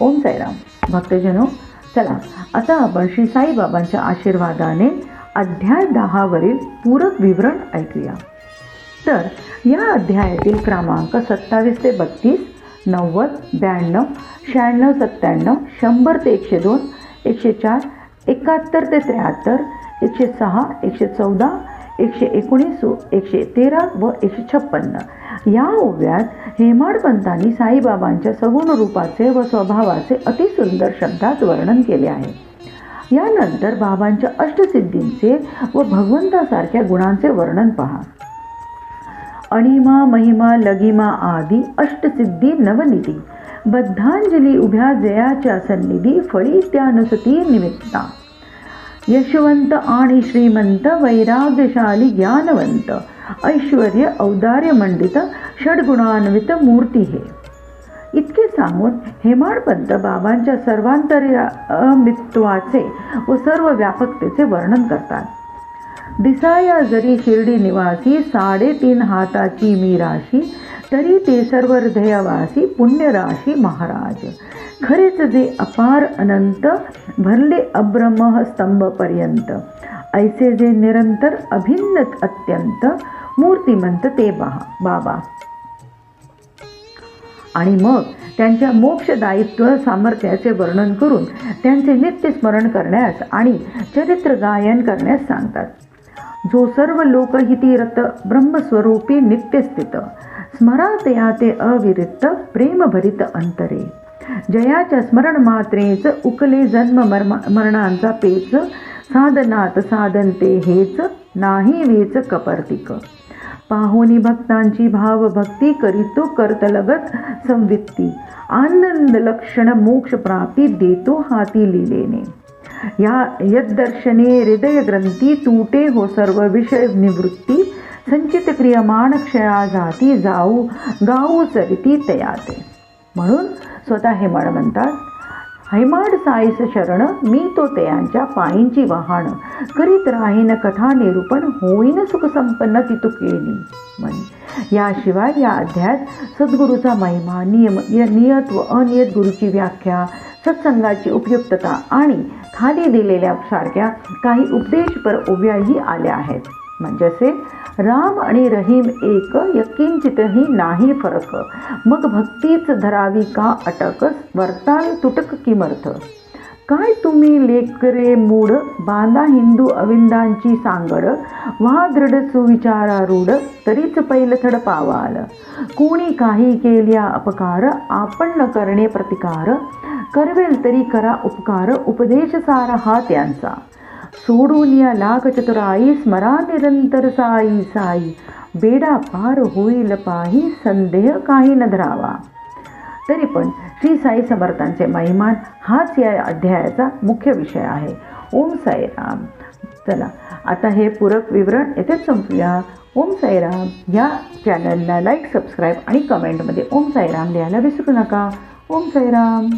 ओम साईराम. भक्तजनो चला आता आपण श्री साईबाबांच्या आशीर्वादाने अध्याय दहावरील पूरक विवरण ऐकूया. तर या अध्यायातील क्रमांक सत्तावीस ते बत्तीस नव्वद ब्याण्णव शहाण्णव सत्त्याण्णव शंभर ते एकशे दोन एकशे चार एकाहत्तर ते त्र्याहत्तर एकशे सहा एकशे चौदा एकशे एकोणीस एकशे तेरा व एकशे छप्पन्न या ओव्यात हेमाडपंतांनी साईबाबांच्या सगुण रूपाचे व स्वभावाचे अतिसुंदर शब्दात वर्णन केले आहे. यानंतर बाबांच्या अष्टसिद्धींचे व भगवंतासारख्या गुणांचे वर्णन पहा. अणिमा महिमा लगिमा आदी अष्टसिद्धी नवनिधी. बद्धांजली उभ्या जयाच्या सन्निधी फळी त्यानुसती निमित्ता. यशवंत आणि श्रीमंत वैराग्यशाली ज्ञानवंत ऐश्वर्य औदार्य मंडित षडगुणान्वित मूर्ती हे. इतके सांगून हेमाडपंत बाबांच्या सर्वांतर्यामित्वाचे व सर्व व्यापकतेचे वर्णन करतात. दिसाया जरी शिर्डी निवासी साडेतीन हाताची मी राशी तरी ते सर्व हृदयवासी पुण्यराशी महाराज. खरेच जे अपार अनंत भरले अब्रमह स्तंभपर्यंत ऐसे जे निरंतर अभिन्न अत्यंत मूर्तिमंत ते बहा बाबा. आणि मग त्यांच्या मोक्षदायित्व सामर्थ्याचे वर्णन करून त्यांचे नित्य स्मरण करण्यास आणि चरित्र गायन करण्यास सांगतात. जो सर्व लोकहिती रत ब्रह्मस्वरूपी नित्यस्थित स्मरातया ते अविरिक्त प्रेमभरित अंतरे जयाच्या स्मरण मात्रेच उकले जन्म मर्म मरणांचा पेच साधनात साधन ते हेच नाही वेच कपर्तिक पाहुनी भक्तांची भावभक्ती करीतो करतलगत संवित्ती आनंद लक्षण मोक्ष प्राप्ती देतो हाती लिलेने या यद्दर्शने हृदय ग्रंथी तुटे हो सर्व विषय निवृत्ती संचित क्रियमाण क्षया जाती जाऊ गाऊ चरिती तयाते. म्हणून स्वतः हेमाड म्हणतात हैमाड साईस शरण मी तो तयांच्या पायींची वहाण करीत राहीन कथा निरूपण होईन सुखसंपन्न तितू केली म्हणे याशिवाय या अध्यायात सद्गुरूचा महिमा नियम य- नियत व अनियत गुरुची व्याख्या सत्संगाची उपयुक्तता आणि खाली दिलेल्या सारख्या काही उपदेशपर ओव्याही आल्या आहेत. म्हणजे असे राम आणि रहीम एक यकिंचितही नाही फरक. मग भक्तीच धरावी का अटक वर्ताल तुटक किमर्थ. काय तुम्ही लेकरे मूड बांधा हिंदू अविंदांची सांगड वा दृढ सुविचारारूढ तरीच पैलथड पावाल. कोणी काही केल्या अपकार आपण न करणे प्रतिकार. करवेल तरी करा उपकार उपदेश सारा हा त्यांचा सोडून या लाख चतुराई स्मरा निरंतर साई साई बेडा पार होईल पाही संदेह काही न धरावा तरी पण श्री साई समर्थांचे महिमान हाच या अध्यायाचा मुख्य विषय आहे ओम साईराम चला आता हे पूरक विवरण येथेच संपूया ओम साईराम या चॅनलला लाईक सबस्क्राईब आणि कमेंटमध्ये ओम साईराम लिहायला विसरू नका ओम साईराम